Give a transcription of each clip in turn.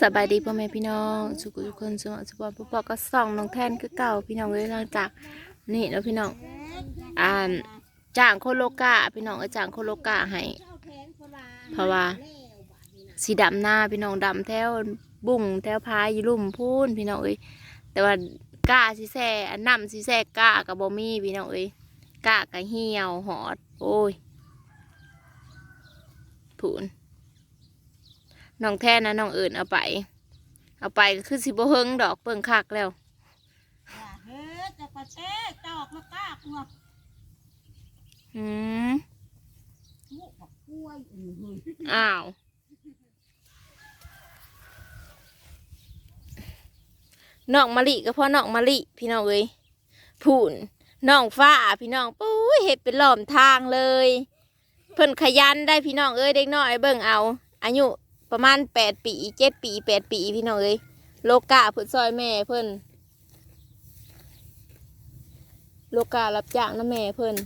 สบายดีพ่อแม่พี่น้องสุขุทุกคนสมองสปอร์ตปอก็ส่องน้องแทนคือเก่าพี่น้องเลยหลังจากนี่แล้วพี่น้องอ่านจ้างโคโลกาพี่น้องก็จ้างโคโลกาให้เพราะว่าสีดำหน้าพี่น้องดำแถวบุ่งแถวพายลุ่มพูนพี่น้องเอ้ยแต่ว่ากาสีแซ่อันน้ำสีแซ่กากับบ่มีพี่น้องเอ้ยกากับเหี่ยวหอด โอ้ยผูน น้องแท้นะน้องเอื่นเอาไป เอาไปก็คือสิบ่เฮิงดอกเปิงคักแล้วอย่าเฮ็ดแต่ประเทศจอกมากล้าหัวอืมลูกบอกกล้วยอือหืออ้าวน้องมะลิก็พราะน้องมะลิพี่น้องเอ้ยผูนน้องฟ้าพี่น้องปุ้ยเห็ดเป็นหล่อมทางเลย เพิ่นขยันได้พี่น้องเอ้ยเด็กน้อยเบิ่งเอาอายุ ประมาณแปดปีเจ็ดปีแปดปีพี่น้องเอ้ยโลกาเพิ่นซอยแม่เพิ่นโลการับจ้างนะแม่เพิ่น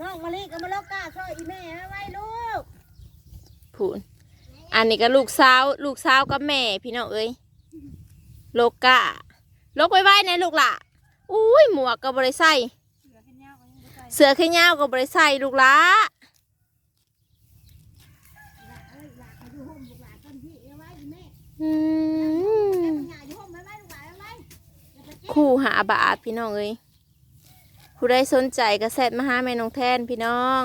น้องมะลิกับมะลกกล้าช่วยอีแม่ไว้ลูกพูนอันนี้ก็ลูกสาวลูกสาวกับแม่พี่น้องเอ้ยโลกะลกไว้ไว้ในลูกละอุ้ยหมวกก็บริใส่เสือกันยาวกันยังบ่ใส่เสื้อแขนยาวก็บริใส่ลูกละ คู่หาบาทพี่น้องเอ้ยผู้ใดสนใจก็แซดมาหาแม่น้องแทนพี่น้อง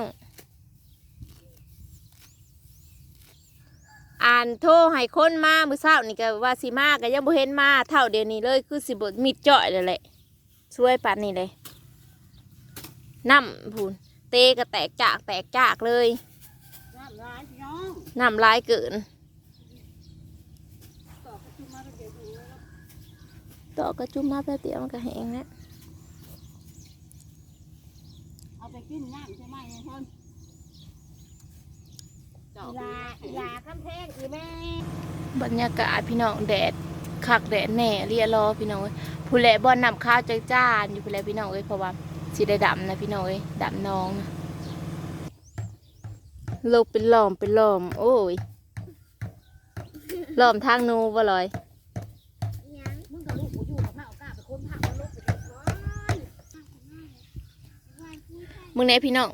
อ่านโทรให้คนมามือเช้านี่ก็ว่าสิมาก็ยังบ่เห็นมาเท่าเดียวนี้เลยคือสิบมิดจ่อยเลยแหละช่วยปันนี่เลยน้ำพูนเตก็แตกจากแตกจากเลยน้ำลายพี่น้องน้ำลายเกิน ต่อกระชุ่มมาเป็นเดี๋ยวดูแล้ว ต่อก็จุ่มมาแป๊บเดียวมันก็แห้งแล้วเอาไปกินน้ำใช่ไหมเนี่ยท่านอีลาอีลากำแพงอีแม่บรรยากาศพี่น้องแดดคักแดดแน่เรียรอพี่น้องเอ้ยผู้แหละบอลนำข้าวจ้าจ้านอยู่ผู้แหละพี่น้องเอ้ยเพราะว่าสิได้ดำนะพี่น้องเอ้ยดำน้องนะโลกเป็นหลอมเป็นหลอม โอ้ยหลอมทางนูบ่ลอย มึงกับลูกกูอยู่กับมาเอากล้าไปค้นผักแล้วลูกไปเก็บไว้ มึงไหนพี่น้อง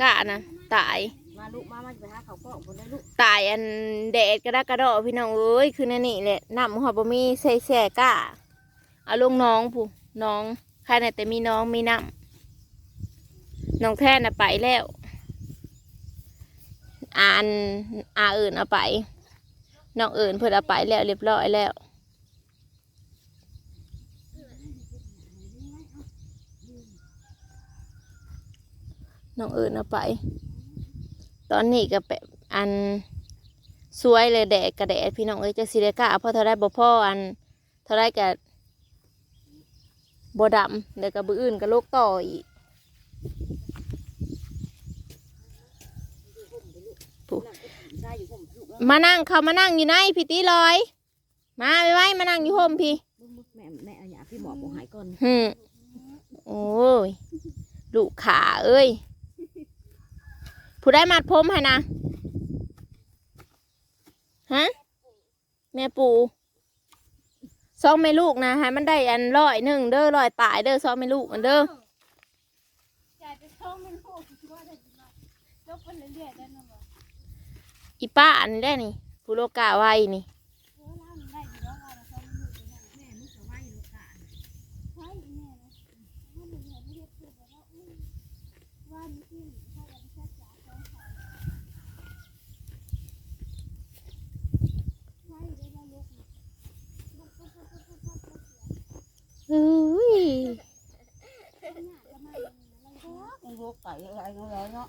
กะนะตาย มาลูกมามาจะไปหาเขาวกล้องคนได้ลูกตายอันแดดกระดากกระดอพี่น้องเอ้ยคือนั่นนี่แหละน้ำหอดบ่มีใส่แส่กะเอาลงน้องผู้น้องใครน่ะแต่มีน้องมีน้ำน้องแท่นน่ะไปแล้วอ่านอาอื่นเอาไปน้องอื่นเพิ่นเอาไปแล้วเรียบร้อยแล้ว น้องอื่นเอาไป ตอนนี้ก็แบบอันสวยเลยแดดกระแดดพี่น้องเอ้ยจะสิได้กะเพราะเท่าไรบ่พ่ออันเท่าไรกับ่ดำเดี๋ยวกับบืออื่นก็โลกต่ออีกผู้ได้อยู่ผมลูกแล้วมานั่งเขามานั่งอยู่ไหนพี่ตีลอย มาไปไว้มานั่งอยู่ห่มพี่มึงมึงแม่แม่เอาหยาพี่หมอบอกหายก่อนฮึมโอ้ยลูกขาเอ้ย ผู้ได้มัดผมให้นะฮะแม่ปูซองแม่ลูกนะให้มันได้อันร้อยหนึ่งเด้อร้อยตายเด้อซองแม่ลูกมันเด้อไปช่องมันโหดว่าได้ยินว่าลบไปเรื่อยๆได้นะบ่อีป้าอันนี้ได้นี่ผู้โลกาไว้นี่ว่าเราช่องมันอยู่แม่มึงจะไหวลูกกันไหวแม่นะถ้ามึงเห็นไม่ได้พูดแบบว่าอุ้ยว่ามันกินถ้าเราไม่ใช่จ่ายช่องเขาไหวได้แล้วลูกนะ เฮ้ย ลูกไก่อะไรเนาะเนาะ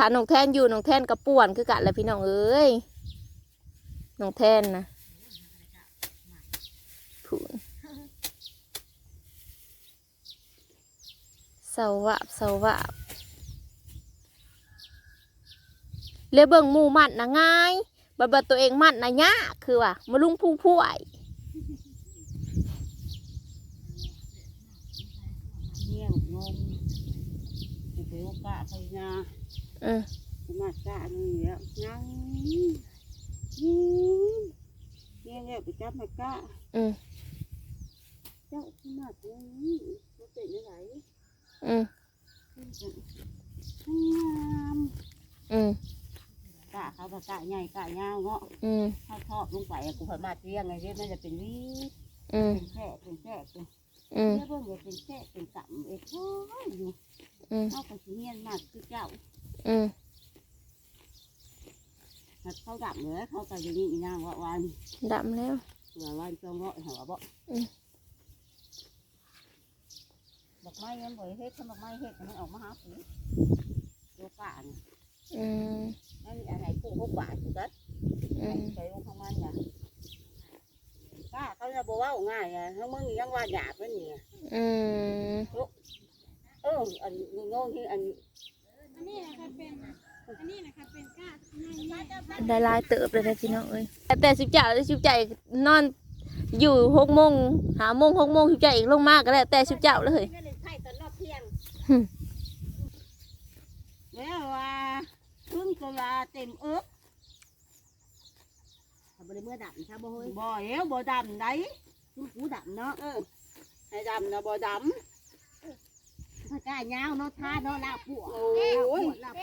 ถ้าน้องแทนอยู่น้องแทนกระป่วนคือกันแหละพี่น้องเอ้ยน้องแทนนะผูนเสาวะเสาวะเลยเบิ่งหมูมัดนะง่ายบัดบัดตัวเองมัดนะยากคือว่ามาลุงผู้ผู้ไอเงี้ยงงกูไปโอกาสใครนะ เออกูมาจ้านี่แล้วยังยิงเนี่ยเนี่ยไปจับมากะอืมเจ้าขนาดนี้มันเป็นยังไงอืมงามอืมกะเขาก็กะใหญ่กะยาวเนาะอืมถ้าทอดลงไปอะกูพามาเตียงไงเรียมันจะเป็นวีอืมเป็นแค่เป็นแค่เป็นอืมเรียกเบิ่งเลยเป็นแค่เป็นกำเอ็ดโอ้ยอยู่อืมเขาก็สิเงียนมากคือเจ้า อืมถ้าเขาดับเลยเขาก็จะนี่อีนางว่าวันดำแล้ว เผื่อวันจองเงาะหัวบ่อืม ดอกไม้ยังบ่อยเฮ็ดถ้าดอกไม้เฮ็ดมันออกมาหาผีตัวป่านอืมนั่นอันไหนคู่หกบาทกูกัดอืมใส่ลงข้างมันน่ะป้าเขาจะบอกว่าง่ายอะทั้งมึงยังว่าหยาบแล้วนี่อืม เอออันนี้โง่ที่อัน อันนี้นะคะเป็นอันนี้นะคะเป็นก้าในแม่ได้หลายเติบเลยนะพี่น้องเอ้ยแต่สิบเจ้าสิบเจ้านอนอยู่หกโมงหาโมงหกโมงสิบเจ้าอีกลงมากก็แล้วแต่สิบเจ้าเลยไม่ได้ใช่ตอนรอบเที่ยงหึแล้วว่าพึ่งตัวละเต็มเอิบทำบริเมื่อดับใช่บ่เฮ้ยบ่เอวบ่ดำได้คุณกูดับเนาะเออให้ดำนะบ่ดถ้ากล้ายาวเนาะท่าเนาะลาบวำโอ้ยลาบว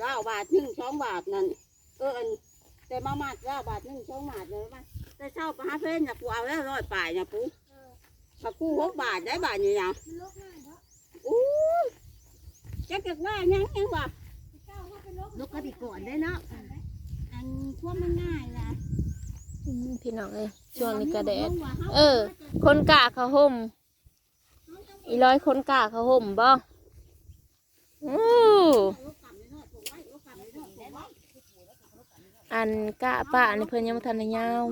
เก้าบาทหนึ่งสองบาทนั่นเอออันแต่มามาเก้าบาทหนึ่งสองบาทเลยป่ะแต่เช่าปลาเพ้นน่ะกูเอาแล้วร้อยป่ายน่ะปูมากูหกบาทได้บาทนี่นะมันลกง่ายเนาะอู้จะเกิดว่ายังยังวะเจ้าลกลกกระดิกก่อนได้เนาะอันควบมันง่ายนะพี่น้องเอ้ยช่วงนี้ก็แดดเออ คนกะเขาห่ม อีร้อยคนกะเขาห่มบ่อู้อันกะป้าอันเพิ่นยังบ่ทันได้ยาว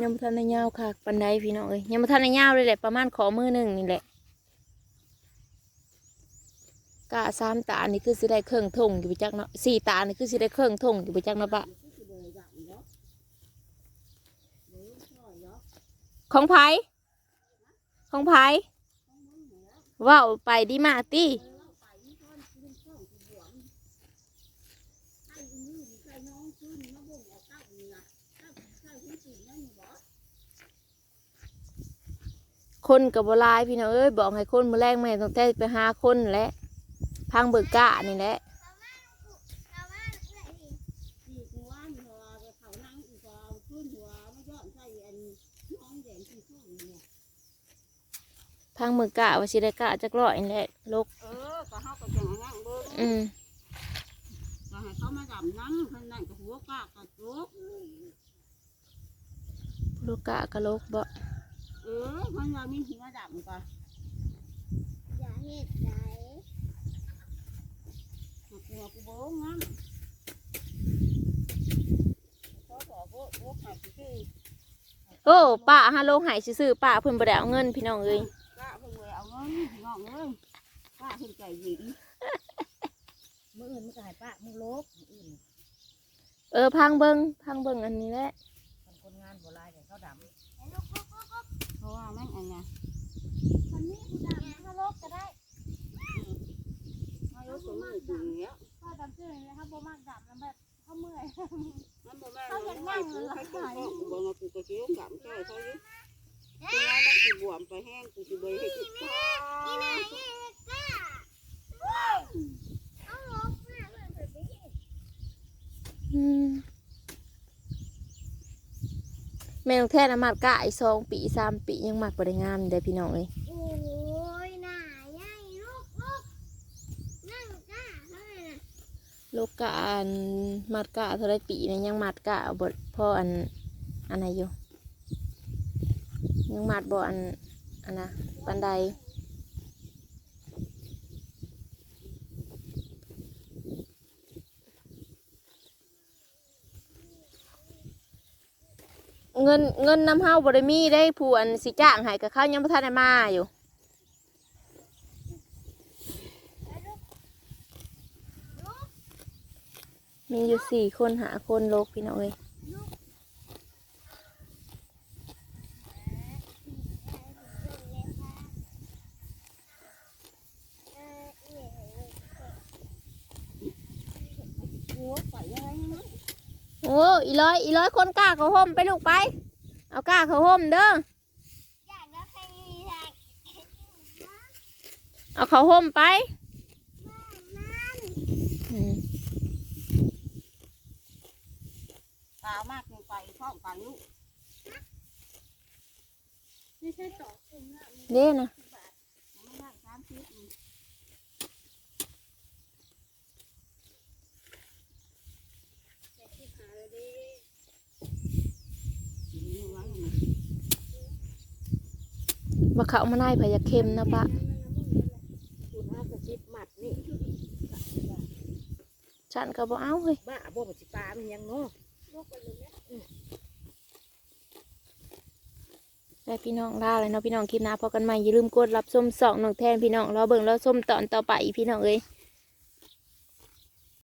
ยังบ่ทันได้ยาวค่ะปันไดพี่น้องเอ้ยยังบ่ทันได้ยาวเลยแหละประมาณขอมือหนึ่งนี่แหละกะสามตานี่คือสิได้เครื่องทงอยู่ไปจักเนาะสี่ตานี่คือสิได้เครื่องทงอยู่ไปจักเนาะปะของไผของไผ ว้าวไปดีมาตีคนกับบลายพี่น้องเอ้ยบอกให้คนมือแรงแม่ต้องแต่ไปหาคนและพังเบิกกะนี่แหละ สี่กูว่าหัวเขานั่งอีกเอาขึ้นหัวไม่ยอมใส่อันน้องแดงที่ข้างเนี่ย พังมือกะว่าสิได้กะจักร้อยนี่แหละลกเออก็เฮาก็จังงั้นเบิ่งอืมก็ให้เขามาดำน้ำเพิ่นนั่นก็หัวกากกระโจกลูกกะกะลกบ่เออเพิ่นว่ามีหัวดำก็อย่าเฮ็ดใจหัวกูเบิ่งงั้นเขาบอกว่าโอ้หักที่โอ้ป้าฮาโลงใหายซื่อๆป้าเพิ่นบ่ได้เอาเงินพี่น้องเอ้ย งินน้องเอ้ยกะเพิ่นใจหญิงมืออื่นมันก็ให้ป้ามึงลกมืออื่นเออพังเบิ่งพังเบิ่งอันนี้แหละคนคนงานโบราณเนี่ยเขาดำเพราะว่าแม่งอันน่ะคนนี้กูดำเขาลกก็ได้ไม่รู้สึกมันจริงเนี้ยพ่อดำชื่ออะไรครับโบมากดำแล้วแบบเขาเมื่อยมันบ่แม่นมันไม่กูใครกูก็กูบ่มากูก็สิกำใช่เขาอ ยู่กูว่ามันสิบวมไปแห้งกูสิบ่ให้กินข้าวอืมแม่น้องแท้น่ะมัดกะไอ้สองปีสามปียังมัดบ่ได้งามเด้อพี่น้องเอ้ยโอ้ยหน่าใหญ่ลูกลูกนั่งก้าเท่าไหร่นะลูกกะอันมัดกะเท่าไรปีนี่ยยังมัดกะบ่พออันอันไหนอยู่ ยังมัดบ่อันอันนะปันไดเงินเงินน้ำเฮาบ่ได้มีได้ผู้อันสิจ้างให้กับเขายังบ่ทันมาอยู่มีอยู่สี่คนหาคนโลกพี่น้องเอ้ย เหัวไปยังไงนะ โอ้อีร้อยอีร้อยคนกล้าเขาห่มไปลูกไป เอากล้าเขาห่มเด้ออยากแล้วใครมีอยากเอาเขาห่มไปอืมตามากยังไปพร้อมกันลูกไม่ใช่ต่อคุณนะเด้นะ ไม่ได้สามสิบอืม แต่ที่หาเลยดิ อยู่ในวังน่ะ มาเขามาไล่พยาเค็มนะปะคุณห้ากระชิบหมัดนี่ฉันก็บอกเอาเฮ้ยบ้าบ่ปฏิปลามันยังเนาะลูกกันเลยนะได้พี่น้องลาเลยเนาะพี่น้องคลิปหน้าพอกันใหม่อย่าลืมกดรับส้มสองน้องแทนพี่น้องรอเบิ่งรอส้มตอนต่อไปพี่น้องเอ้ย